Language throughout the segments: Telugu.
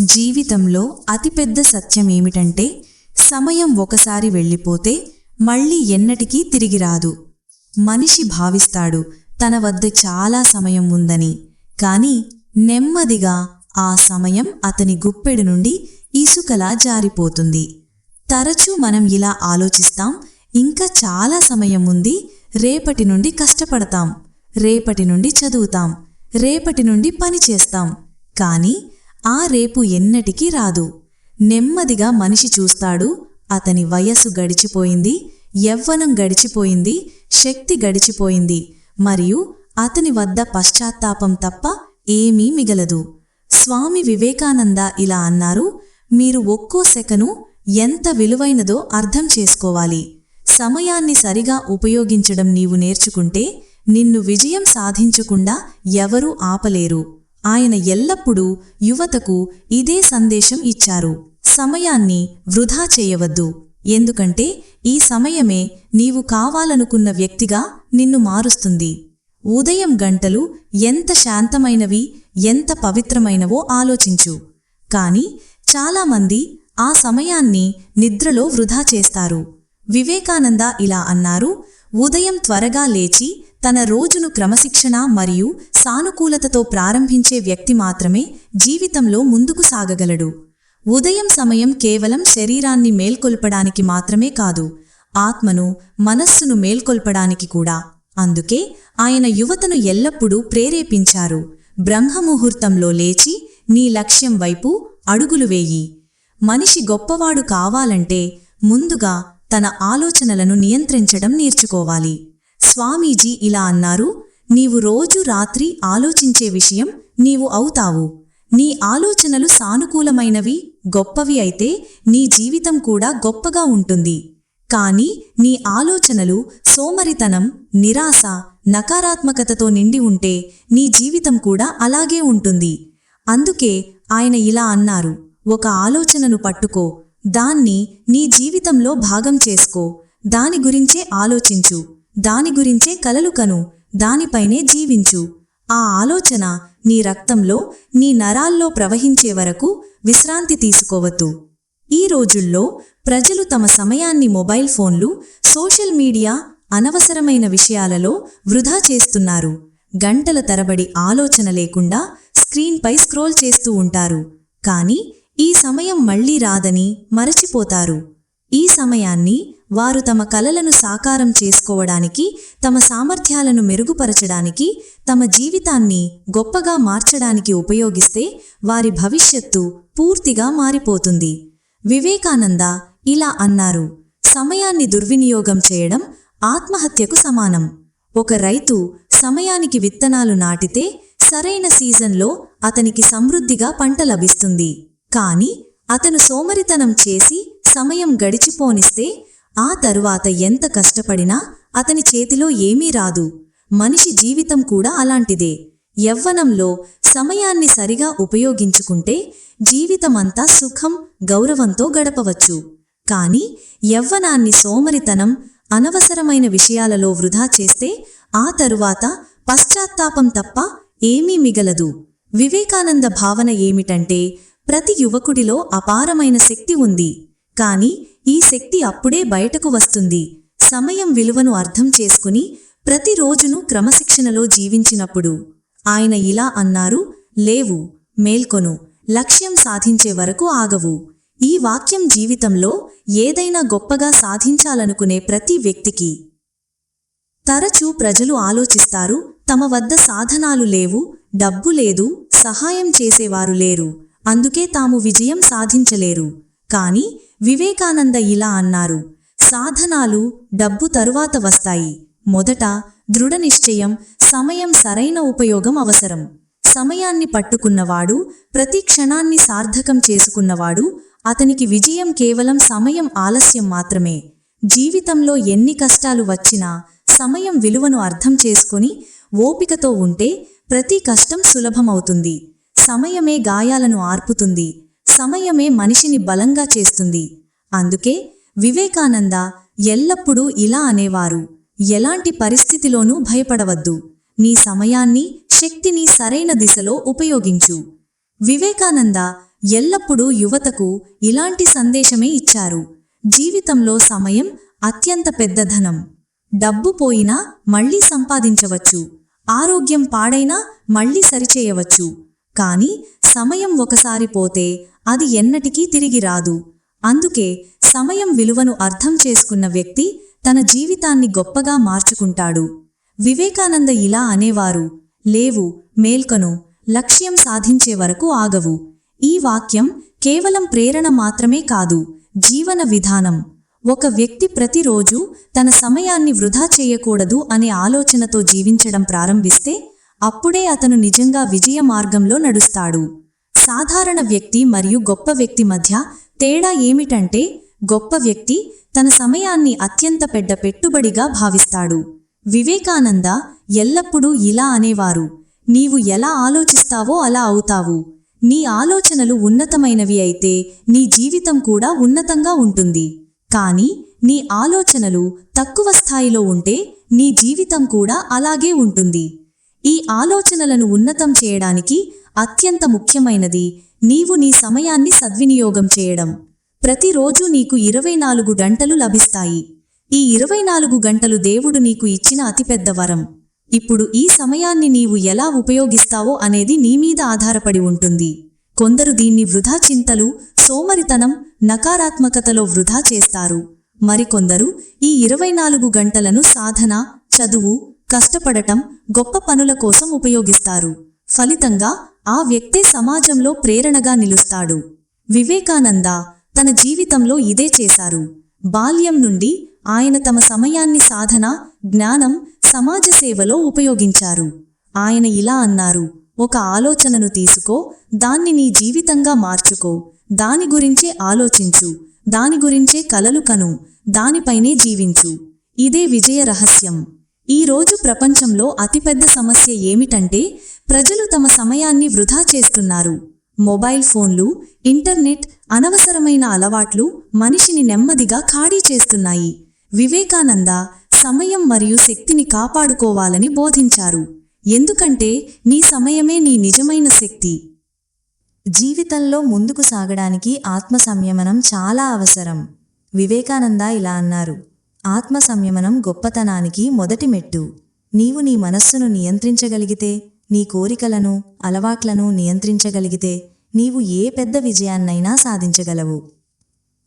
జీవితంలో అతిపెద్ద సత్యం ఏమిటంటే సమయం ఒకసారి వెళ్ళిపోతే మళ్ళీ ఎన్నటికీ తిరిగి రాదు. మనిషి భావిస్తాడు తన వద్ద చాలా సమయం ఉందని. కాని నెమ్మదిగా ఆ సమయం అతని గుప్పెడు నుండి ఇసుకలా జారిపోతుంది. తరచూ మనం ఇలా ఆలోచిస్తాం ఇంకా చాలా సమయం ఉంది రేపటి నుండి కష్టపడతాం రేపటి నుండి చదువుతాం రేపటి నుండి పని చేస్తాం. కానీ ఆ రేపు ఎన్నటికీ రాదు. నెమ్మదిగా మనిషి చూస్తాడు అతని వయస్సు గడిచిపోయింది యవ్వనం గడిచిపోయింది శక్తి గడిచిపోయింది మరియు అతని వద్ద పశ్చాత్తాపం తప్ప ఏమీ మిగలదు. స్వామి వివేకానంద ఇలా అన్నారు మీరు ఒక్కో సెకను ఎంత విలువైనదో అర్థం చేసుకోవాలి. సమయాన్ని సరిగా ఉపయోగించడం నీవు నేర్చుకుంటే నిన్ను విజయం సాధించకుండా ఎవరూ ఆపలేరు. ఆయన ఎల్లప్పుడూ యువతకు ఇదే సందేశం ఇచ్చారు. సమయాన్ని వృధా చేయవద్దు. ఎందుకంటే ఈ సమయమే నీవు కావాలనుకున్న వ్యక్తిగా నిన్ను మారుస్తుంది. ఉదయం గంటలు ఎంత శాంతమైనవి ఎంత పవిత్రమైనవో ఆలోచించు. కాని చాలామంది ఆ సమయాన్ని నిద్రలో వృధా చేస్తారు. వివేకానంద ఇలా అన్నారు ఉదయం త్వరగా లేచి తన రోజును క్రమశిక్షణ మరియు సానుకూలతతో ప్రారంభించే వ్యక్తి మాత్రమే జీవితంలో ముందుకు సాగగలడు. ఉదయం సమయం కేవలం శరీరాన్ని మేల్కొల్పడానికి మాత్రమే కాదు ఆత్మను మనస్సును మేల్కొల్పడానికి కూడా. అందుకే ఆయన యువతను ఎల్లప్పుడూ ప్రేరేపించారు. బ్రహ్మముహూర్తంలో లేచి నీ లక్ష్యం వైపు అడుగులు వేయి. మనిషి గొప్పవాడు కావాలంటే ముందుగా తన ఆలోచనలను నియంత్రించడం నేర్చుకోవాలి. స్వామీజీ ఇలా అన్నారు నీవు రోజు రాత్రి ఆలోచించే విషయం నీవు అవుతావు. నీ ఆలోచనలు సానుకూలమైనవి గొప్పవి అయితే నీ జీవితం కూడా గొప్పగా ఉంటుంది. కాని నీ ఆలోచనలు సోమరితనం నిరాశ నకారాత్మకతతో నిండి ఉంటే నీ జీవితం కూడా అలాగే ఉంటుంది. అందుకే ఆయన ఇలా అన్నారు. ఒక ఆలోచనను పట్టుకో. దాన్ని నీ జీవితంలో భాగం చేసుకో. దాని గురించే ఆలోచించు. దాని గురించే కలలు కను. దానిపైనే జీవించు. ఆ ఆలోచన నీ రక్తంలో నీ నరాల్లో ప్రవహించే వరకు విశ్రాంతి తీసుకోవద్దు. ఈ రోజుల్లో ప్రజలు తమ సమయాన్ని మొబైల్ ఫోన్లు సోషల్ మీడియా అనవసరమైన విషయాలలో వృధా చేస్తున్నారు. గంటల తరబడి ఆలోచన లేకుండా స్క్రీన్పై స్క్రోల్ చేస్తూ ఉంటారు. కానీ ఈ సమయం మళ్ళీ రాదని మరచిపోతారు. ఈ సమయాన్ని వారు తమ కలలను సాకారం చేసుకోవడానికి తమ సామర్థ్యాలను మెరుగుపరచడానికి తమ జీవితాన్ని గొప్పగా మార్చడానికి ఉపయోగిస్తే వారి భవిష్యత్తు పూర్తిగా మారిపోతుంది. వివేకానంద ఇలా అన్నారు సమయాన్ని దుర్వినియోగం చేయడం ఆత్మహత్యకు సమానం. ఒక రైతు సమయానికి విత్తనాలు నాటితే సరైన సీజన్లో అతనికి సమృద్ధిగా పంట లభిస్తుంది. కాని అతను సోమరితనం చేసి సమయం గడిచిపోనిస్తే ఆ తరువాత ఎంత కష్టపడినా అతని చేతిలో ఏమీ రాదు. మనిషి జీవితం కూడా అలాంటిదే. యవ్వనంలో సమయాన్ని సరిగా ఉపయోగించుకుంటే జీవితమంతా సుఖం గౌరవంతో గడపవచ్చు. కాని యవ్వనాన్ని సోమరితనం అనవసరమైన విషయాలలో వృధా చేస్తే ఆ తరువాత పశ్చాత్తాపం తప్ప ఏమీ మిగలదు. వివేకానంద భావన ఏమిటంటే ప్రతి యువకుడిలో అపారమైన శక్తి ఉంది. కాని ఈ శక్తి అప్పుడే బయటకు వస్తుంది. సమయం విలువను అర్థం చేసుకుని ప్రతిరోజును క్రమశిక్షణలో జీవించినప్పుడు. ఆయన ఇలా అన్నారు లేవు మేల్కొను లక్ష్యం సాధించే వరకు ఆగవు. ఈ వాక్యం జీవితంలో ఏదైనా గొప్పగా సాధించాలనుకునే ప్రతి వ్యక్తికి. తరచూ ప్రజలు ఆలోచిస్తారు తమ వద్ద సాధనాలు లేవు డబ్బు లేదు సహాయం చేసేవారు లేరు. అందుకే తాము విజయం సాధించలేరు. కాని వివేకానంద ఇలా అన్నారు సాధనాలు డబ్బు తరువాత వస్తాయి. మొదట దృఢ నిశ్చయం సమయం సరైన ఉపయోగం అవసరం. సమయాన్ని పట్టుకున్నవాడు ప్రతి క్షణాన్ని సార్థకం చేసుకున్నవాడు అతనికి విజయం కేవలం సమయం ఆలస్యం మాత్రమే. జీవితంలో ఎన్ని కష్టాలు వచ్చినా సమయం విలువను అర్థం చేసుకొని ఓపికతో ఉంటే ప్రతి కష్టం సులభమవుతుంది. సమయమే గాయాలను ఆర్పుతుంది సమయమే మనిషిని బలంగా చేస్తుంది. అందుకే వివేకానంద ఎల్లప్పుడూ ఇలా అనేవారు ఎలాంటి పరిస్థితిలోనూ భయపడవద్దు నీ సమయాన్ని శక్తిని సరైన దిశలో ఉపయోగించు. వివేకానంద ఎల్లప్పుడూ యువతకు ఇలాంటి సందేశమే ఇచ్చారు జీవితంలో సమయం అత్యంత పెద్ద ధనం. డబ్బు పోయినా మళ్ళీ సంపాదించవచ్చు ఆరోగ్యం పాడైనా మళ్ళీ సరిచేయవచ్చు. కాని సమయం ఒకసారి పోతే అది ఎన్నటికీ తిరిగి రాదు. అందుకే సమయం విలువను అర్థం చేసుకున్న వ్యక్తి తన జీవితాన్ని గొప్పగా మార్చుకుంటాడు. వివేకానంద ఇలా అనేవారు లేవు మేల్కొను లక్ష్యం సాధించే వరకు ఆగవు. ఈ వాక్యం కేవలం ప్రేరణ మాత్రమే కాదు జీవన విధానం. ఒక వ్యక్తి ప్రతిరోజు తన సమయాన్ని వృధా చేయకూడదు అనే ఆలోచనతో జీవించడం ప్రారంభిస్తే అప్పుడే అతను నిజంగా విజయ మార్గంలో నడుస్తాడు. సాధారణ వ్యక్తి మరియు గొప్ప వ్యక్తి మధ్య తేడా ఏమిటంటే గొప్ప వ్యక్తి తన సమయాన్ని అత్యంత పెద్ద పెట్టుబడిగా భావిస్తాడు. వివేకానంద ఎల్లప్పుడూ ఇలా అనేవారు నీవు ఎలా ఆలోచిస్తావో అలా అవుతావు. నీ ఆలోచనలు ఉన్నతమైనవి అయితే నీ జీవితం కూడా ఉన్నతంగా ఉంటుంది. కానీ నీ ఆలోచనలు తక్కువ స్థాయిలో ఉంటే నీ జీవితం కూడా అలాగే ఉంటుంది. ఈ ఆలోచనలను ఉన్నతం చేయడానికి అత్యంత ముఖ్యమైనది నీవు నీ సమయాన్ని సద్వినియోగం చేయడం. ప్రతిరోజు నీకు ఇరవై నాలుగు గంటలు లభిస్తాయి. ఈ ఇరవై నాలుగు గంటలు దేవుడు నీకు ఇచ్చిన అతిపెద్ద వరం. ఇప్పుడు ఈ సమయాన్ని నీవు ఎలా ఉపయోగిస్తావో అనేది నీ మీద ఆధారపడి ఉంటుంది. కొందరు దీన్ని వృధా చింతలు సోమరితనం నకారాత్మకతలో వృధా చేస్తారు. మరికొందరు ఈ ఇరవై నాలుగు గంటలను సాధన చదువు కష్టపడటం గొప్ప పనుల కోసం ఉపయోగిస్తారు. ఫలితంగా ఆ వ్యక్తే సమాజంలో ప్రేరణగా నిలుస్తాడు. వివేకానంద తన జీవితంలో ఇదే చేశారు. బాల్యం నుండి ఆయన తమ సమయాన్ని సాధన జ్ఞానం సమాజ సేవలో ఉపయోగించారు. ఆయన ఇలా అన్నారు ఒక ఆలోచనను తీసుకో దాన్ని నీ జీవితంగా మార్చుకో. దాని గురించే ఆలోచించు దాని గురించే కలలు కను దానిపైనే జీవించు. ఇదే విజయ రహస్యం. ఈ రోజు ప్రపంచంలో అతిపెద్ద సమస్య ఏమిటంటే ప్రజలు తమ సమయాన్ని వృధా చేస్తున్నారు. మొబైల్ ఫోన్లు ఇంటర్నెట్ అనవసరమైన అలవాట్లు మనిషిని నెమ్మదిగా ఖాళీ చేస్తున్నాయి. వివేకానంద సమయం మరియు శక్తిని కాపాడుకోవాలని బోధించారు. ఎందుకంటే నీ సమయమే నీ నిజమైన శక్తి. జీవితంలో ముందుకు సాగడానికి ఆత్మ సంయమనం చాలా అవసరం. వివేకానంద ఇలా అన్నారు. ఆత్మ సంయమనం గొప్పతనానికి మొదటి మెట్టు. నీవు నీ మనస్సును నియంత్రించగలిగితే నీ కోరికలను అలవాట్లను నియంత్రించగలిగితే నీవు ఏ పెద్ద విజయాన్నైనా సాధించగలవు.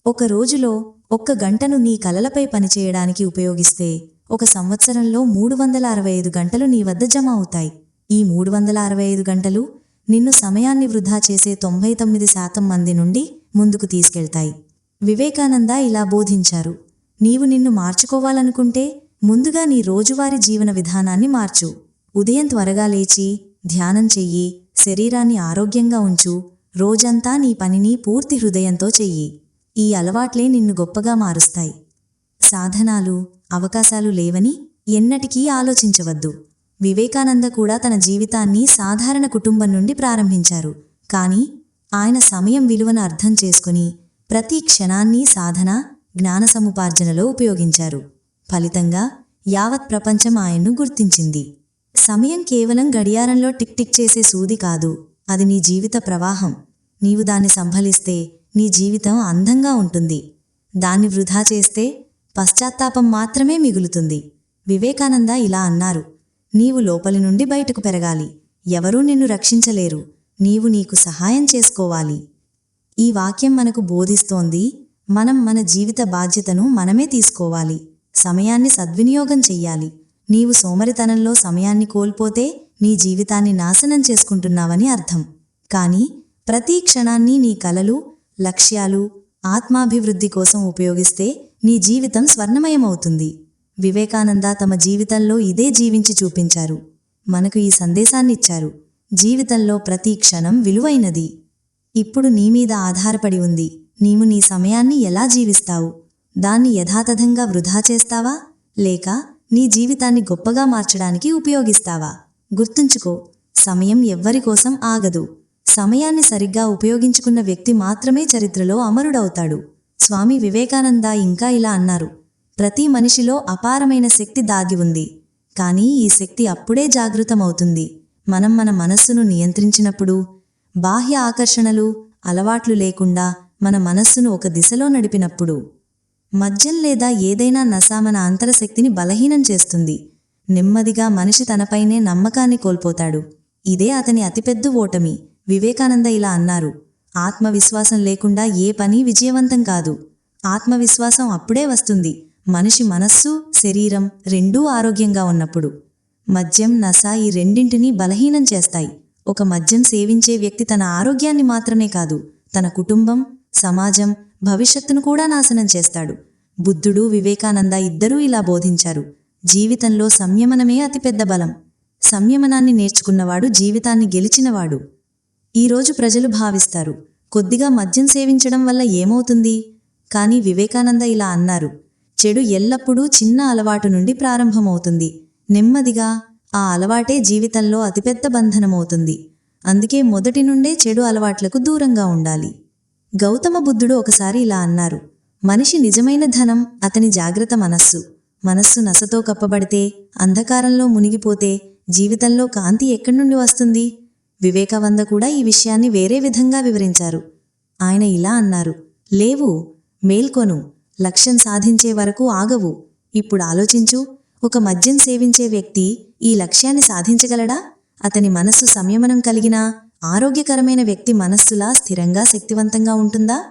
ఒక రోజులో ఒక్క గంటను నీ కలలపై పనిచేయడానికి ఉపయోగిస్తే ఒక సంవత్సరంలో మూడు వందల అరవై ఐదు గంటలు నీ వద్ద జమ అవుతాయి. ఈ మూడు వందల అరవై ఐదు గంటలు నిన్ను సమయాన్ని వృధా చేసే తొంభై తొమ్మిది శాతం మంది నుండి ముందుకు తీసుకెళ్తాయి. వివేకానంద ఇలా బోధించారు. నీవు నిన్ను మార్చుకోవాలనుకుంటే ముందుగా నీ రోజువారీ జీవన విధానాన్ని మార్చు. ఉదయం త్వరగా లేచి ధ్యానం చెయ్యి శరీరాన్ని ఆరోగ్యంగా ఉంచు. రోజంతా నీ పనిని పూర్తి హృదయంతో చెయ్యి. ఈ అలవాట్లే నిన్ను గొప్పగా మారుస్తాయి. సాధనాలు అవకాశాలు లేవని ఎన్నటికీ ఆలోచించవద్దు. వివేకానంద కూడా తన జీవితాన్ని సాధారణ కుటుంబం నుండి ప్రారంభించారు. కానీ ఆయన సమయం విలువను అర్థం చేసుకుని ప్రతి క్షణాన్ని సాధన జ్ఞాన సముపార్జనలో ఉపయోగించారు. ఫలితంగా యావత్ ప్రపంచం ఆయన్ను గుర్తించింది. సమయం కేవలం గడియారంలో టిక్ టిక్ చేసే సూది కాదు. అది నీ జీవిత ప్రవాహం. నీవు దాన్ని సంభలిస్తే నీ జీవితం అందంగా ఉంటుంది. దాన్ని వృధా చేస్తే పశ్చాత్తాపం మాత్రమే మిగులుతుంది. వివేకానంద ఇలా అన్నారు. నీవు లోపలి నుండి బయటకు పెరగాలి. ఎవరూ నిన్ను రక్షించలేరు. నీవు నీకు సహాయం చేసుకోవాలి. ఈ వాక్యం మనకు బోధిస్తోంది మనం మన జీవిత బాధ్యతను మనమే తీసుకోవాలి. సమయాన్ని సద్వినియోగం చెయ్యాలి. నీవు సోమరితనంలో సమయాన్ని కోల్పోతే నీ జీవితాన్ని నాశనం చేసుకుంటున్నావని అర్థం. కానీ ప్రతి క్షణాన్ని నీ కలలు లక్ష్యాలు ఆత్మాభివృద్ధి కోసం ఉపయోగిస్తే నీ జీవితం స్వర్ణమయమవుతుంది. వివేకానంద తమ జీవితంలో ఇదే జీవించి చూపించారు. మనకు ఈ సందేశాన్ని ఇచ్చారు. జీవితంలో ప్రతి క్షణం విలువైనది. ఇప్పుడు నీ మీద ఆధారపడి ఉంది. నీవు నీ సమయాన్ని ఎలా జీవిస్తావు? దాన్ని యథాతథంగా వృధా చేస్తావా? లేక నీ జీవితాన్ని గొప్పగా మార్చడానికి ఉపయోగిస్తావా? గుర్తుంచుకో సమయం ఎవ్వరి కోసం ఆగదు. సమయాన్ని సరిగ్గా ఉపయోగించుకున్న వ్యక్తి మాత్రమే చరిత్రలో అమరుడవుతాడు. స్వామి వివేకానంద ఇంకా ఇలా అన్నారు. ప్రతి మనిషిలో అపారమైన శక్తి దాగి ఉంది. కానీ ఈ శక్తి అప్పుడే జాగృతమవుతుంది. మనం మన మనస్సును నియంత్రించినప్పుడు బాహ్య ఆకర్షణలు అలవాట్లు లేకుండా మన మనస్సును ఒక దిశలో నడిపినప్పుడు మద్యం లేదా ఏదైనా నశ మన అంతరశక్తిని బలహీనం చేస్తుంది. నెమ్మదిగా మనిషి తనపైనే నమ్మకాన్ని కోల్పోతాడు. ఇదే అతని అతిపెద్ద ఓటమి. వివేకానంద ఇలా అన్నారు. ఆత్మవిశ్వాసం లేకుండా ఏ పని విజయవంతం కాదు. ఆత్మవిశ్వాసం అప్పుడే వస్తుంది. మనిషి మనస్సు శరీరం రెండూ ఆరోగ్యంగా ఉన్నప్పుడు. మద్యం నశ ఈ రెండింటినీ బలహీనం చేస్తాయి. ఒక మద్యం సేవించే వ్యక్తి తన ఆరోగ్యాన్ని మాత్రమే కాదు తన కుటుంబం సమాజం భవిష్యత్తును కూడా నాశనం చేస్తాడు. బుద్ధుడు వివేకానంద ఇద్దరూ ఇలా బోధించారు. జీవితంలో సంయమనమే అతిపెద్ద బలం. సంయమనాన్ని నేర్చుకున్నవాడు జీవితాన్ని గెలిచినవాడు. ఈరోజు ప్రజలు భావిస్తారు కొద్దిగా మద్యం సేవించడం వల్ల ఏమవుతుంది? కానీ వివేకానంద ఇలా అన్నారు చెడు ఎల్లప్పుడూ చిన్న అలవాటు నుండి ప్రారంభమవుతుంది. నెమ్మదిగా ఆ అలవాటే జీవితంలో అతిపెద్ద బంధనమవుతుంది. అందుకే మొదటి నుండే చెడు అలవాట్లకు దూరంగా ఉండాలి. గౌతమ బుద్ధుడు ఒకసారి ఇలా అన్నారు మనిషి నిజమైన ధనం అతని జాగ్రత్త మనస్సు. మనస్సు నసతో కప్పబడితే అంధకారంలో మునిగిపోతే జీవితంలో కాంతి ఎక్కడి నుండి వస్తుంది? వివేకావంద కూడా ఈ విషయాన్ని వేరే విధంగా వివరించారు. ఆయన ఇలా అన్నారు లేవు మేల్కొను. లక్ష్యం సాధించే వరకు ఆగవు. ఇప్పుడు ఆలోచించు ఒక మద్యం సేవించే వ్యక్తి ఈ లక్ష్యాన్ని సాధించగలడా? అతని మనస్సు సంయమనం కలిగినా ఆరోగ్యకరమైన వ్యక్తి మనస్సులా స్థిరంగా శక్తివంతంగా ఉంటుందా?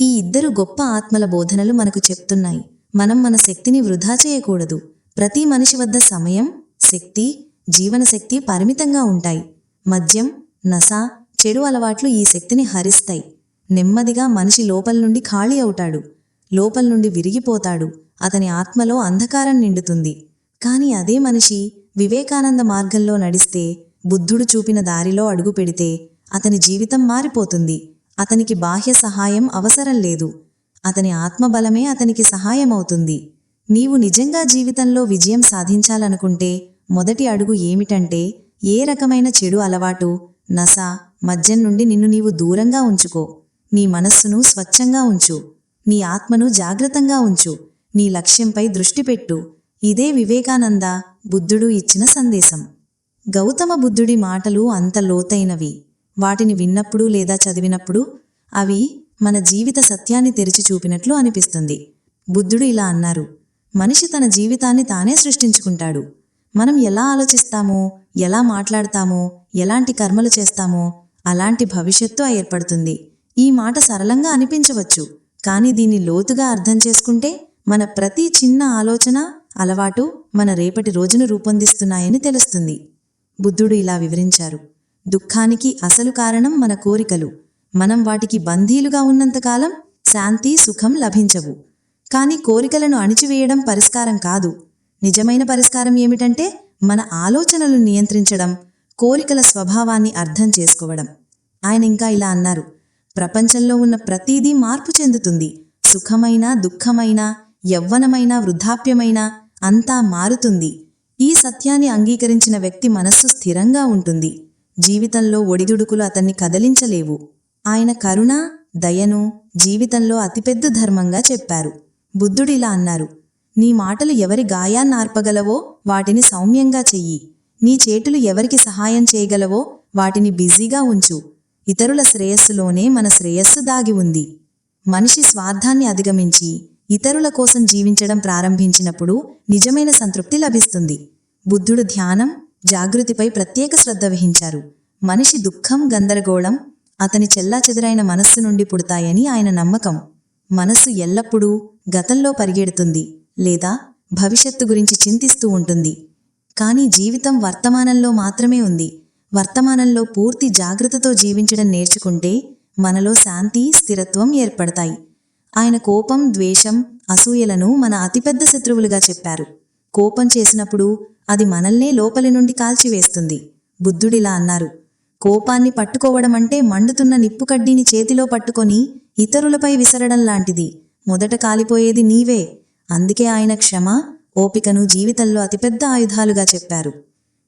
ఈ ఇద్దరు గొప్ప ఆత్మల బోధనలు మనకు చెప్తున్నాయి. మనం మన శక్తిని వృధా చేయకూడదు. ప్రతి మనిషి వద్ద సమయం శక్తి జీవనశక్తి పరిమితంగా ఉంటాయి. మద్యం నస చెడు అలవాట్లు ఈ శక్తిని హరిస్తాయి. నెమ్మదిగా మనిషి లోపల నుండి ఖాళీ అవుతాడు. లోపల నుండి విరిగిపోతాడు. అతని ఆత్మలో అంధకారం నిండుతుంది. కాని అదే మనిషి వివేకానంద మార్గంలో నడిస్తే బుద్ధుడు చూపిన దారిలో అడుగు పెడితే అతని జీవితం మారిపోతుంది. అతనికి బాహ్య సహాయం అవసరం లేదు. అతని ఆత్మబలమే అతనికి సహాయమవుతుంది. నీవు నిజంగా జీవితంలో విజయం సాధించాలనుకుంటే మొదటి అడుగు ఏమిటంటే ఏ రకమైన చెడు అలవాటు నస మద్యం నుండి నిన్ను నీవు దూరంగా ఉంచుకో. నీ మనస్సును స్వచ్ఛంగా ఉంచు. నీ ఆత్మను జాగ్రత్తగా ఉంచు. నీ లక్ష్యంపై దృష్టి పెట్టు. ఇదే వివేకానంద బుద్ధుడు ఇచ్చిన సందేశం. గౌతమ బుద్ధుడి మాటలు అంత లోతైనవి. వాటిని విన్నప్పుడు లేదా చదివినప్పుడు అవి మన జీవిత సత్యాన్ని తెరిచి చూపినట్లు అనిపిస్తుంది. బుద్ధుడు ఇలా అన్నారు మనిషి తన జీవితాన్ని తానే సృష్టించుకుంటాడు. మనం ఎలా ఆలోచిస్తామో ఎలా మాట్లాడతామో ఎలాంటి కర్మలు చేస్తామో అలాంటి భవిష్యత్తు ఏర్పడుతుంది. ఈ మాట సరళంగా అనిపించవచ్చు. కానీ దీన్ని లోతుగా అర్థం చేసుకుంటే మన ప్రతి చిన్న ఆలోచన అలవాటు మన రేపటి రోజును రూపొందిస్తున్నాయని తెలుస్తుంది. బుద్ధుడు ఇలా వివరించారు. దుఃఖానికి అసలు కారణం మన కోరికలు. మనం వాటికి బందీలుగా ఉన్నంతకాలం శాంతి సుఖం లభించవు. కానీ కోరికలను అణిచివేయడం పరిష్కారం కాదు. నిజమైన పరిష్కారం ఏమిటంటే మన ఆలోచనలు నియంత్రించడం కోరికల స్వభావాన్ని అర్థం చేసుకోవడం. ఆయన ఇంకా ఇలా అన్నారు. ప్రపంచంలో ఉన్న ప్రతీదీ మార్పు చెందుతుంది. సుఖమైన దుఃఖమైన యవ్వనమైన వృద్ధాప్యమైన అంతా మారుతుంది. ఈ సత్యాన్ని అంగీకరించిన వ్యక్తి మనస్సు స్థిరంగా ఉంటుంది. జీవితంలో ఒడిదుడుకులు అతన్ని కదలించలేవు. ఆయన కరుణ దయను జీవితంలో అతిపెద్ద ధర్మంగా చెప్పారు. బుద్ధుడిలా అన్నారు నీ మాటలు ఎవరి గాయాన్నార్పగలవో వాటిని సౌమ్యంగా చెయ్యి. నీ చేతులు ఎవరికి సహాయం చేయగలవో వాటిని బిజీగా ఉంచు. ఇతరుల శ్రేయస్సులోనే మన శ్రేయస్సు దాగి ఉంది. మనిషి స్వార్థాన్ని అధిగమించి ఇతరుల కోసం జీవించడం ప్రారంభించినప్పుడు నిజమైన సంతృప్తి లభిస్తుంది. బుద్ధుడు ధ్యానం జాగృతిపై ప్రత్యేక శ్రద్ధ వహించారు. మనిషి దుఃఖం గందరగోళం అతని చెల్లాచెదురైన మనస్సు నుండి పుడతాయని ఆయన నమ్మకం. మనస్సు ఎల్లప్పుడూ గతంలో పరిగెడుతుంది లేదా భవిష్యత్తు గురించి చింతిస్తూ ఉంటుంది. కానీ జీవితం వర్తమానంలో మాత్రమే ఉంది. వర్తమానంలో పూర్తి జాగ్రత్తతో జీవించడం నేర్చుకుంటే మనలో శాంతి స్థిరత్వం ఏర్పడతాయి. ఆయన కోపం ద్వేషం అసూయలను మన అతిపెద్ద శత్రువులుగా చెప్పారు. కోపం చేసినప్పుడు అది మనల్నే లోపలి నుండి కాల్చివేస్తుంది. బుద్ధుడిలా అన్నారు. కోపాన్ని పట్టుకోవడం అంటే మండుతున్న నిప్పు కడ్డీని చేతిలో పట్టుకొని ఇతరులపై విసరడం లాంటిది. మొదట కాలిపోయేది నీవే. అందుకే ఆయన క్షమ ఓపికను జీవితంలో అతిపెద్ద ఆయుధాలుగా చెప్పారు.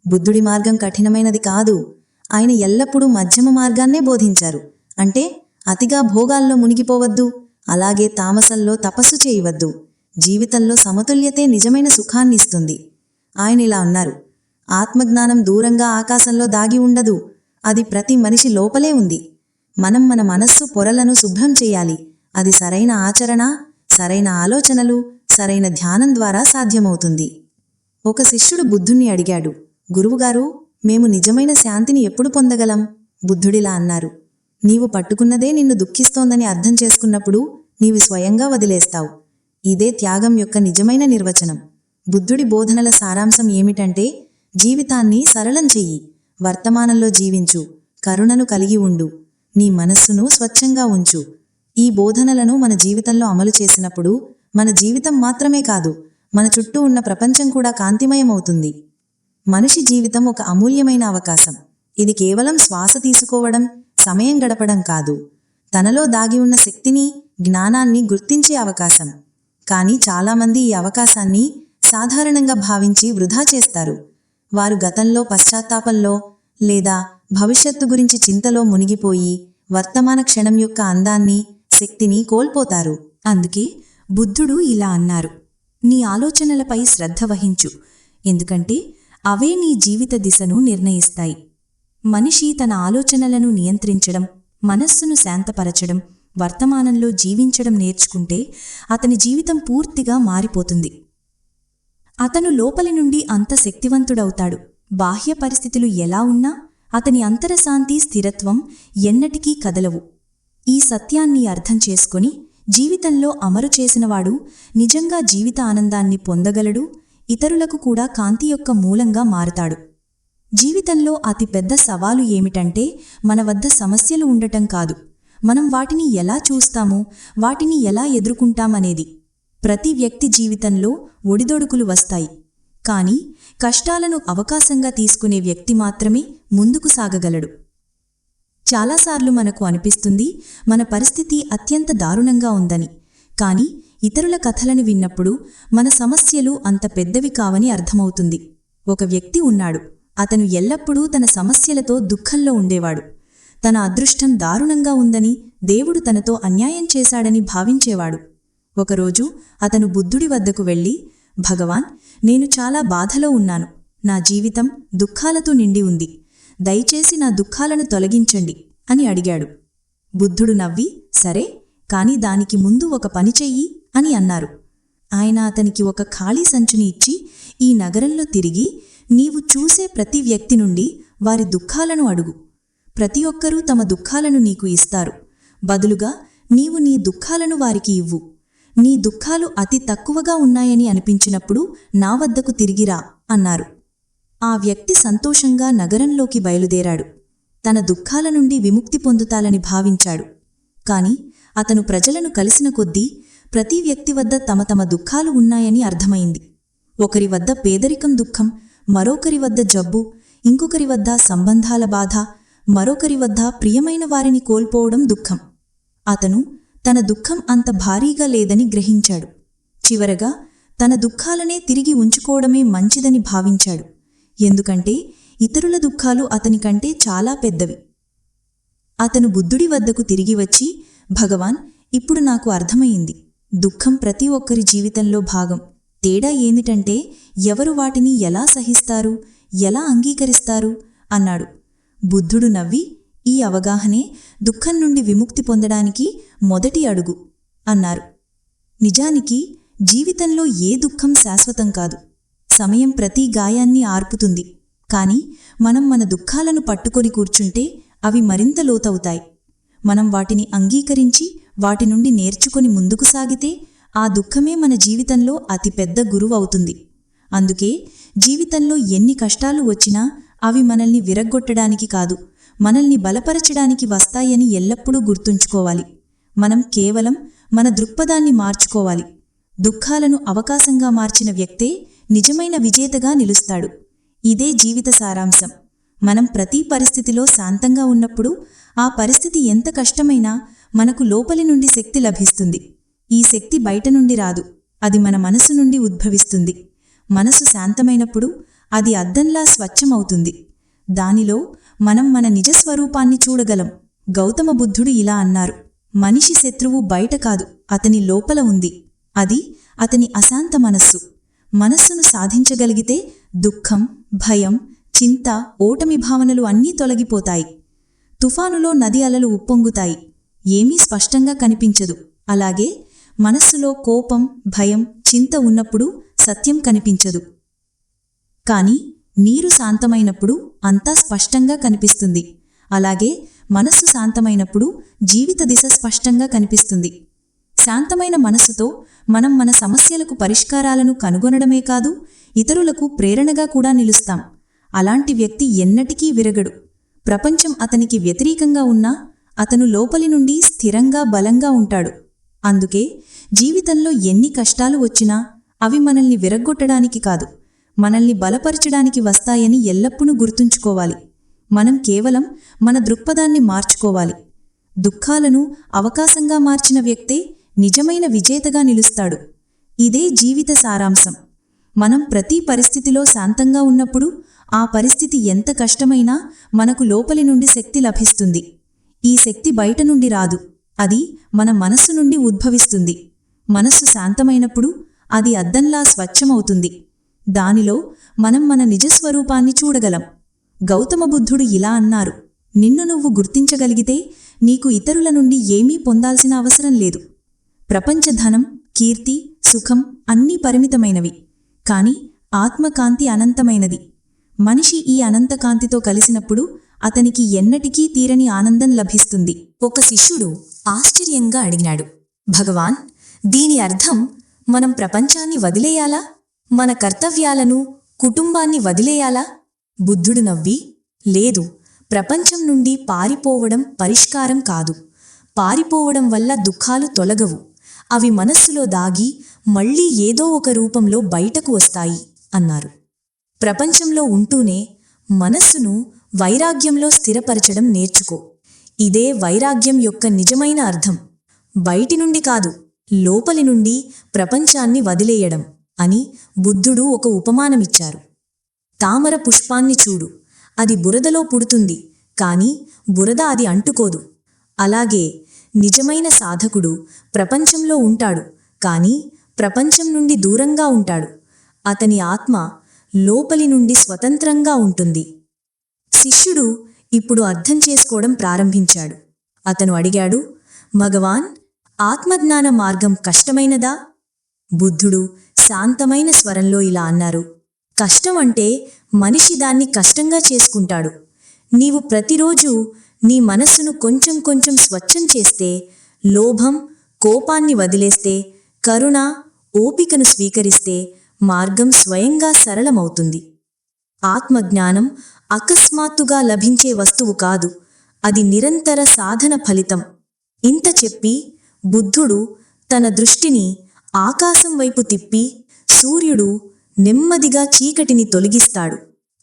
బుద్ధుడి మార్గం కఠినమైనది కాదు. ఆయన ఎల్లప్పుడూ మధ్యమ మార్గాన్నే బోధించారు. అంటే అతిగా భోగాల్లో మునిగిపోవద్దు. అలాగే తామసంలో తపస్సు చేయవద్దు. జీవితంలో సమతుల్యతే నిజమైన సుఖాన్నిస్తుంది ఆయన ఇలా అన్నారు. ఆత్మజ్ఞానం దూరంగా ఆకాశంలో దాగి ఉండదు. అది ప్రతి మనిషి లోపలే ఉంది. మనం మన మనస్సు పొరలను శుభ్రం చేయాలి. అది సరైన ఆచరణ సరైన ఆలోచనలు సరైన ధ్యానం ద్వారా సాధ్యమవుతుంది. ఒక శిష్యుడు బుద్ధుణ్ణి అడిగాడు. గురువుగారు మేము నిజమైన శాంతిని ఎప్పుడు పొందగలం? బుద్ధుడిలా అన్నారు. నీవు పట్టుకున్నదే నిన్ను దుఃఖిస్తోందని అర్థం చేసుకున్నప్పుడు నీవు స్వయంగా వదిలేస్తావు. ఇదే త్యాగం యొక్క నిజమైన నిర్వచనం. బుద్ధుడి బోధనల సారాంశం ఏమిటంటే జీవితాన్ని సరళం చెయ్యి. వర్తమానంలో జీవించు. కరుణను కలిగి ఉండు. నీ మనస్సును స్వచ్ఛంగా ఉంచు. ఈ బోధనలను మన జీవితంలో అమలు చేసినప్పుడు మన జీవితం మాత్రమే కాదు మన చుట్టూ ఉన్న ప్రపంచం కూడా కాంతిమయమవుతుంది. మనిషి జీవితం ఒక అమూల్యమైన అవకాశం. ఇది కేవలం శ్వాస తీసుకోవడం సమయం గడపడం కాదు. తనలో దాగి ఉన్న శక్తిని జ్ఞానాన్ని గుర్తించే అవకాశం. కానీ చాలామంది ఈ అవకాశాన్ని సాధారణంగా భావించి వృధా చేస్తారు. వారు గతంలో పశ్చాత్తాపంలో లేదా భవిష్యత్తు గురించి చింతలో మునిగిపోయి వర్తమాన క్షణం యొక్క అందాన్ని శక్తిని కోల్పోతారు. అందుకే బుద్ధుడు ఇలా అన్నారు. నీ ఆలోచనలపై శ్రద్ధ వహించు. ఎందుకంటే అవే నీ జీవిత దిశను నిర్ణయిస్తాయి. మనిషి తన ఆలోచనలను నియంత్రించడం మనస్సును శాంతపరచడం వర్తమానంలో జీవించడం నేర్చుకుంటే అతని జీవితం పూర్తిగా మారిపోతుంది. అతను లోపలి నుండి అంత శక్తివంతుడవుతాడు. బాహ్య పరిస్థితులు ఎలా ఉన్నా అతని అంతరశాంతి స్థిరత్వం ఎన్నటికీ కదలవు. ఈ సత్యాన్ని అర్థం చేసుకొని జీవితంలో అమరు చేసినవాడు నిజంగా జీవిత ఆనందాన్ని పొందగలడు ఇతరులకు కూడా కాంతి యొక్క మూలంగా మారతాడు. జీవితంలో అతి పెద్ద సవాలు ఏమిటంటే మన వద్ద సమస్యలు ఉండటం కాదు. మనం వాటిని ఎలా చూస్తామో? వాటిని ఎలా ఎదుర్కొంటామనేది. ప్రతి వ్యక్తి జీవితంలో ఒడిదొడుకులు వస్తాయి. కానీ కష్టాలను అవకాశంగా తీసుకునే వ్యక్తి మాత్రమే ముందుకు సాగగలడు. చాలాసార్లు మనకు అనిపిస్తుంది మన పరిస్థితి అత్యంత దారుణంగా ఉందని. కానీ ఇతరుల కథలను విన్నప్పుడు మన సమస్యలు అంత పెద్దవి కావని అర్థమవుతుంది. ఒక వ్యక్తి ఉన్నాడు. అతను ఎల్లప్పుడూ తన సమస్యలతో దుఃఖంలో ఉండేవాడు. తన అదృష్టం దారుణంగా ఉందని దేవుడు తనతో అన్యాయం చేశాడని భావించేవాడు. ఒకరోజు అతను బుద్ధుడి వద్దకు వెళ్ళి భగవాన్ నేను చాలా బాధలో ఉన్నాను. నా జీవితం దుఃఖాలతో నిండి ఉంది. దయచేసి నా దుఃఖాలను తొలగించండి అని అడిగాడు. బుద్ధుడు నవ్వి సరే కాని దానికి ముందు ఒక పని చెయ్యి అని అన్నారు. ఆయన అతనికి ఒక ఖాళీ సంచుని ఇచ్చి ఈ నగరంలో తిరిగి నీవు చూసే ప్రతి వ్యక్తి నుండి వారి దుఃఖాలను అడుగు. ప్రతి ఒక్కరూ తమ దుఃఖాలను నీకు ఇస్తారు. బదులుగా నీవు నీ దుఃఖాలను వారికి ఇవ్వు. నీ దుఃఖాలు అతి తక్కువగా ఉన్నాయని అనిపించినప్పుడు నా వద్దకు తిరిగిరా అన్నారు. ఆ వ్యక్తి సంతోషంగా నగరంలోకి బయలుదేరాడు. తన దుఃఖాల నుండి విముక్తి పొందుతాలని భావించాడు. కాని అతను ప్రజలను కలిసిన కొద్దీ ప్రతి వ్యక్తి వద్ద తమ తమ దుఃఖాలు ఉన్నాయని అర్థమైంది. ఒకరి వద్ద పేదరికం దుఃఖం మరొకరి వద్ద జబ్బు ఇంకొకరి వద్ద సంబంధాల బాధ మరొకరి వద్ద ప్రియమైన వారిని కోల్పోవడం దుఃఖం. అతను తన దుఃఖం అంత భారీగా లేదని గ్రహించాడు. చివరగా తన దుఃఖాలనే తిరిగి ఉంచుకోవడమే మంచిదని భావించాడు. ఎందుకంటే ఇతరుల దుఃఖాలు అతని కంటే చాలా పెద్దవి. అతను బుద్ధుడి వద్దకు తిరిగి వచ్చి భగవాన్ ఇప్పుడు నాకు అర్థమయింది దుఃఖం ప్రతి ఒక్కరి జీవితంలో భాగం. తేడా ఏమిటంటే ఎవరు వాటిని ఎలా సహిస్తారు ఎలా అంగీకరిస్తారు అన్నాడు. బుద్ధుడు నవ్వి ఈ అవగాహనే దుఃఖం నుండి విముక్తి పొందడానికి మొదటి అడుగు అన్నారు. నిజానికి జీవితంలో ఏ దుఃఖం శాశ్వతం కాదు. సమయం ప్రతి గాయాన్ని ఆర్పుతుంది. కాని మనం మన దుఃఖాలను పట్టుకొని కూర్చుంటే అవి మరింత లోతవుతాయి. మనం వాటిని అంగీకరించి వాటి నుండి నేర్చుకొని ముందుకు సాగితే ఆ దుఃఖమే మన జీవితంలో అతిపెద్ద గురువు అవుతుంది అందుకే జీవితంలో ఎన్ని కష్టాలు వచ్చినా అవి మనల్ని విరగ్గొట్టడానికి కాదు మనల్ని బలపరచడానికి వస్తాయని ఎల్లప్పుడూ గుర్తుంచుకోవాలి. మనం కేవలం మన దృక్పథాన్ని మార్చుకోవాలి. దుఃఖాలను అవకాశంగా మార్చిన వ్యక్తే నిజమైన విజేతగా నిలుస్తాడు. ఇదే జీవిత సారాంశం. మనం ప్రతి పరిస్థితిలో శాంతంగా ఉన్నప్పుడు ఆ పరిస్థితి ఎంత కష్టమైనా మనకు లోపలి నుండి శక్తి లభిస్తుంది. ఈ శక్తి బయట నుండి రాదు. అది మన మనసు నుండి ఉద్భవిస్తుంది. మనసు శాంతమైనప్పుడు అది అద్దంలా స్వచ్ఛమవుతుంది. దానిలో మనం మన నిజస్వరూపాన్ని చూడగలం. గౌతమ బుద్ధుడు ఇలా అన్నారు. మనిషి శత్రువు బయట కాదు అతని లోపల ఉంది. అది అతని అశాంత మనస్సు. మనస్సును సాధించగలిగితే దుఃఖం భయం చింత ఓటమి భావనలు అన్నీ తొలగిపోతాయి. తుఫానులో నది అలలు ఉప్పొంగుతాయి. ఏమీ స్పష్టంగా కనిపించదు. అలాగే మనస్సులో కోపం భయం చింత ఉన్నప్పుడు సత్యం కనిపించదు. కాని నీరు శాంతమైనప్పుడు అంతా స్పష్టంగా కనిపిస్తుంది. అలాగే మనస్సు శాంతమైనప్పుడు జీవిత దిశ స్పష్టంగా కనిపిస్తుంది. శాంతమైన మనస్సుతో మనం మన సమస్యలకు పరిష్కారాలను కనుగొనడమే కాదు ఇతరులకు ప్రేరణగా కూడా నిలుస్తాం. అలాంటి వ్యక్తి ఎన్నటికీ విరగడు. ప్రపంచం అతనికి వ్యతిరేకంగా ఉన్నా అతను లోపలి నుండి స్థిరంగా బలంగా ఉంటాడు. అందుకే జీవితంలో ఎన్ని కష్టాలు వచ్చినా అవి మనల్ని విరగ్గొట్టడానికి కాదు మనల్ని బలపరచడానికి వస్తాయని ఎల్లప్పుడూ గుర్తుంచుకోవాలి. మనం కేవలం మన దృక్పథాన్ని మార్చుకోవాలి. దుఃఖాలను అవకాశంగా మార్చిన వ్యక్తే నిజమైన విజేతగా నిలుస్తాడు. ఇదే జీవిత సారాంశం. మనం ప్రతి పరిస్థితిలో శాంతంగా ఉన్నప్పుడు ఆ పరిస్థితి ఎంత కష్టమైనా మనకు లోపలి నుండి శక్తి లభిస్తుంది. ఈ శక్తి బయట నుండి రాదు. అది మన మనస్సు నుండి ఉద్భవిస్తుంది. మనస్సు శాంతమైనప్పుడు అది అద్దంలా స్వచ్ఛమవుతుంది. దానిలో మనం మన నిజస్వరూపాన్ని చూడగలం. గౌతమ బుద్ధుడు ఇలా అన్నారు నిన్ను నువ్వు గుర్తించగలిగితే నీకు ఇతరుల నుండి ఏమీ పొందాల్సిన అవసరం లేదు. ప్రపంచ ధనం కీర్తి సుఖం అన్నీ పరిమితమైనవి. కాని ఆత్మకాంతి అనంతమైనది. మనిషి ఈ అనంతకాంతితో కలిసినప్పుడు అతనికి ఎన్నటికీ తీరని ఆనందం లభిస్తుంది. ఒక శిష్యుడు ఆశ్చర్యంగా అడిగినాడు. భగవాన్ దీని అర్థం మనం ప్రపంచాన్ని వదిలేయాలా? మన కర్తవ్యాలను కుటుంబాన్ని వదిలేయాలా? బుద్ధుడు నవ్వి లేదు ప్రపంచం నుండి పారిపోవడం పరిష్కారం కాదు. పారిపోవడం వల్ల దుఃఖాలు తొలగవు. అవి మనస్సులో దాగి మళ్ళీ ఏదో ఒక రూపంలో బయటకు వస్తాయి అన్నారు. ప్రపంచంలో ఉంటూనే మనస్సును వైరాగ్యంలో స్థిరపరచడం నేర్చుకో. ఇదే వైరాగ్యం యొక్క నిజమైన అర్థం. బయటి నుండి కాదు లోపలి నుండి ప్రపంచాన్ని వదిలేయడం అని బుద్ధుడు ఒక ఉపమానమిచ్చారు. తామర పుష్పాన్ని చూడు అది బురదలో పుడుతుంది కాని బురద అది అంటుకోదు. అలాగే నిజమైన సాధకుడు ప్రపంచంలో ఉంటాడు కాని ప్రపంచం నుండి దూరంగా ఉంటాడు. అతని ఆత్మ లోపలి నుండి స్వతంత్రంగా ఉంటుంది. శిష్యుడు ఇప్పుడు అర్థం చేసుకోవడం ప్రారంభించాడు. అతను అడిగాడు భగవాన్ ఆత్మజ్ఞాన మార్గం కష్టమైనదా? బుద్ధుడు శాంతమైన స్వరంలో ఇలా అన్నారు కష్టం అంటే మనిషి దాన్ని కష్టంగా చేసుకుంటాడు. నీవు ప్రతిరోజు నీ మనస్సును కొంచెం కొంచెం స్వచ్ఛం చేస్తే లోభం కోపాన్ని వదిలేస్తే కరుణ ఓపికను స్వీకరిస్తే మార్గం స్వయంగా సరళమవుతుంది. ఆత్మజ్ఞానం అకస్మాత్తుగా లభించే వస్తువు కాదు. అది నిరంతర సాధన ఫలితం. ఇంత చెప్పి బుద్ధుడు తన దృష్టిని ఆకాశం వైపు తిప్పి సూర్యుడు నెమ్మదిగా చీకటిని తొలగిస్తాడు.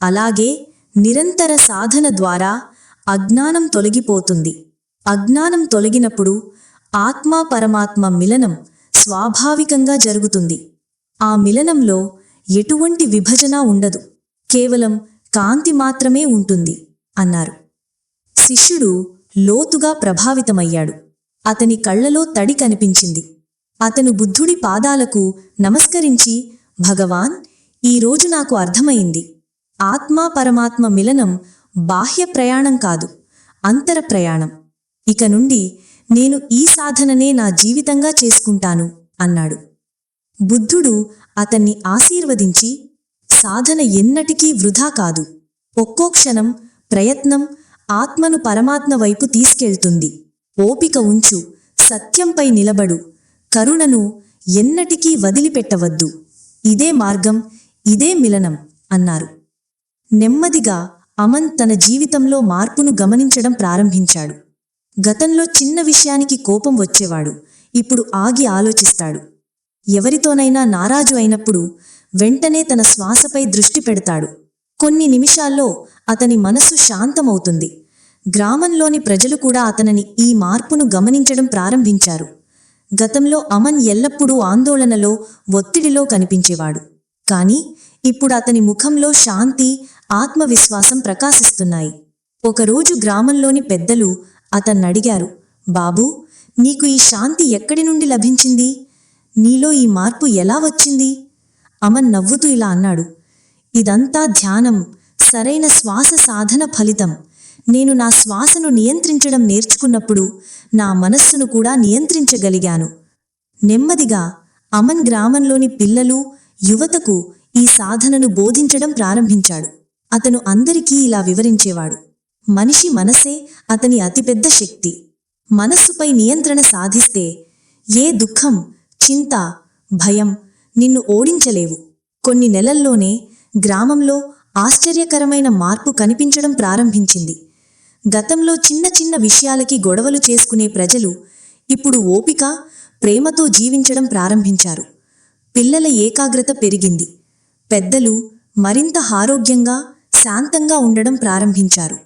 అలాగే నిరంతర సాధన ద్వారా అజ్ఞానం తొలగిపోతుంది. అజ్ఞానం తొలగినప్పుడు ఆత్మ పరమాత్మ మిలనం స్వాభావికంగా జరుగుతుంది. ఆ మిలనంలో ఎటువంటి విభజన ఉండదు. కేవలం కాంతి మాత్రమే ఉంటుంది అన్నారు. శిష్యుడు లోతుగా ప్రభావితమయ్యాడు. అతని కళ్ళలో తడి కనిపించింది. అతను బుద్ధుడి పాదాలకు నమస్కరించి భగవాన్ ఈరోజు నాకు అర్థమైంది. ఆత్మా పరమాత్మ మిలనం బాహ్య ప్రయాణం కాదు అంతర ప్రయాణం. ఇక నుండి నేను ఈ సాధననే నా జీవితంగా చేసుకుంటాను అన్నాడు. బుద్ధుడు అతన్ని ఆశీర్వదించి సాధన ఎన్నటికీ వృధా కాదు. ఒక్కో క్షణం ప్రయత్నం ఆత్మను పరమాత్మ వైపు తీసుకెళ్తుంది. ఓపిక ఉంచు సత్యంపై నిలబడు. కరుణను ఎన్నటికీ వదిలిపెట్టవద్దు. ఇదే మార్గం ఇదే మిలనం అన్నారు. నెమ్మదిగా అమన్ తన జీవితంలో మార్పును గమనించడం ప్రారంభించాడు. గతంలో చిన్న విషయానికి కోపం వచ్చేవాడు. ఇప్పుడు ఆగి ఆలోచిస్తాడు. ఎవరితోనైనా నారాజు అయినప్పుడు వెంటనే తన శ్వాసపై దృష్టి పెడతాడు. కొన్ని నిమిషాల్లో అతని మనస్సు శాంతమవుతుంది. గ్రామంలోని ప్రజలు కూడా అతనిని ఈ మార్పును గమనించడం ప్రారంభించారు. గతంలో అమన్ ఎల్లప్పుడూ ఆందోళనలో ఒత్తిడిలో కనిపించేవాడు. కానీ ఇప్పుడు అతని ముఖంలో శాంతి ఆత్మవిశ్వాసం ప్రకాశిస్తున్నాయి. ఒకరోజు గ్రామంలోని పెద్దలు అతన్నడిగారు బాబూ నీకు ఈ శాంతి ఎక్కడి నుండి లభించింది? నీలో ఈ మార్పు ఎలా వచ్చింది? అమన్ నవ్వుతూ ఇలా అన్నాడు. ఇదంతా ధ్యానం సరైన శ్వాస సాధన ఫలితం. నేను నా శ్వాసను నియంత్రించడం నేర్చుకున్నప్పుడు నా మనస్సును కూడా నియంత్రించగలిగాను. నెమ్మదిగా అమన్ గ్రామంలోని పిల్లలు యువతకు ఈ సాధనను బోధించడం ప్రారంభించాడు. అతను అందరికీ ఇలా వివరించేవాడు. మనిషి మనసే అతని అతిపెద్ద శక్తి. మనస్సుపై నియంత్రణ సాధిస్తే ఏ దుఃఖం చింత భయం నిన్ను ఓడించలేవు. కొన్ని నెలల్లోనే గ్రామంలో ఆశ్చర్యకరమైన మార్పు కనిపించడం ప్రారంభించింది. గతంలో చిన్న చిన్న విషయాలకి గొడవలు చేసుకునే ప్రజలు ఇప్పుడు ఓపిక ప్రేమతో జీవించడం ప్రారంభించారు. పిల్లల ఏకాగ్రత పెరిగింది. పెద్దలు మరింత ఆరోగ్యంగా శాంతంగా ఉండడం ప్రారంభించారు.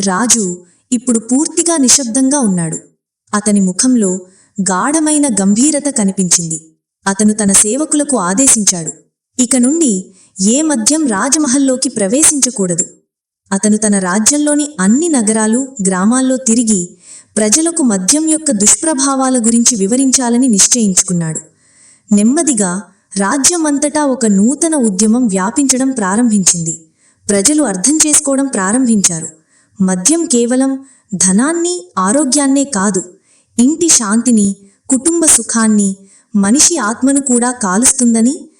రాజు ఇప్పుడు పూర్తిగా నిశ్శబ్దంగా ఉన్నాడు. అతని ముఖంలో గాఢమైన గంభీరత కనిపించింది. అతను తన సేవకులకు ఆదేశించాడు. ఇక నుండి ఏ మద్యం రాజమహల్లోకి ప్రవేశించకూడదు. అతను తన రాజ్యంలోని అన్ని నగరాలు గ్రామాల్లో తిరిగి ప్రజలకు మద్యం యొక్క దుష్ప్రభావాల గురించి వివరించాలని నిశ్చయించుకున్నాడు. నెమ్మదిగా రాజ్యమంతటా ఒక నూతన ఉద్యమం వ్యాపించడం ప్రారంభించింది. ప్రజలు అర్థం చేసుకోవడం ప్రారంభించారు. మద్యం కేవలం ధనాన్ని ఆరోగ్యాన్నే కాదు ఇంటి శాంతిని కుటుంబ సుఖాన్ని మనిషి ఆత్మను కూడా కాలుస్తుందని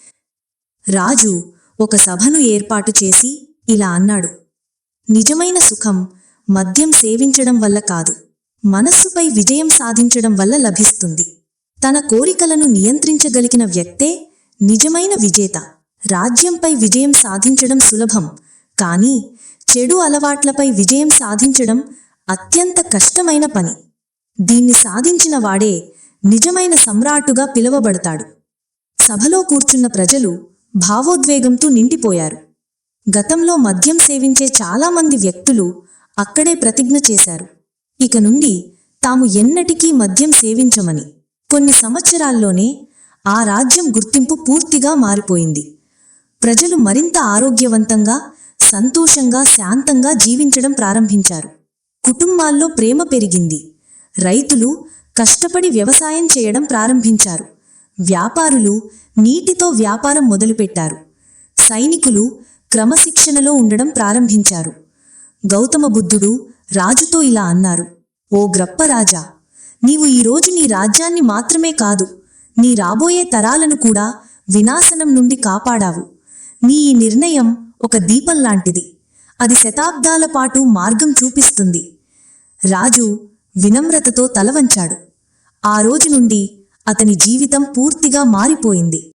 రాజు ఒక సభను ఏర్పాటు చేసి ఇలా అన్నాడు. నిజమైన సుఖం మద్యం సేవించడం వల్ల కాదు. మనస్సుపై విజయం సాధించడం వల్ల లభిస్తుంది. తన కోరికలను నియంత్రించగలిగిన వ్యక్తే నిజమైన విజేత. రాజ్యంపై విజయం సాధించడం సులభం. కానీ చెడు అలవాట్లపై విజయం సాధించడం అత్యంత కష్టమైన పని. దీన్ని సాధించిన వాడే నిజమైన సమ్రాటుగా పిలువబడతాడు. సభలో కూర్చున్న ప్రజలు భావోద్వేగంతో నిండిపోయారు. గతంలో మద్యం సేవించే చాలామంది వ్యక్తులు అక్కడే ప్రతిజ్ఞ చేశారు. ఇక నుండి తాము ఎన్నటికీ మద్యం సేవించమని. కొన్ని సంవత్సరాల్లోనే ఆ రాజ్యం గుర్తింపు పూర్తిగా మారిపోయింది. ప్రజలు మరింత ఆరోగ్యవంతంగా సంతోషంగా శాంతంగా జీవించడం ప్రారంభించారు. కుటుంబాల్లో ప్రేమ పెరిగింది. రైతులు కష్టపడి వ్యవసాయం చేయడం ప్రారంభించారు. వ్యాపారులు నీటితో వ్యాపారం మొదలుపెట్టారు. సైనికులు క్రమశిక్షణలో ఉండడం ప్రారంభించారు. గౌతమ బుద్ధుడు రాజుతో ఇలా అన్నారు ఓ గ్రప్పరాజా నీవు ఈరోజు నీ రాజ్యాన్ని మాత్రమే కాదు నీ రాబోయే తరాలను కూడా వినాశనం నుండి కాపాడావు. నీ ఈ నిర్ణయం ఒక దీపం లాంటిది. అది శతాబ్దాల పాటు మార్గం చూపిస్తుంది. రాజు వినమ్రతతో తలవంచాడు ఆ రోజు నుండి అతని జీవితం పూర్తిగా మారిపోయింది.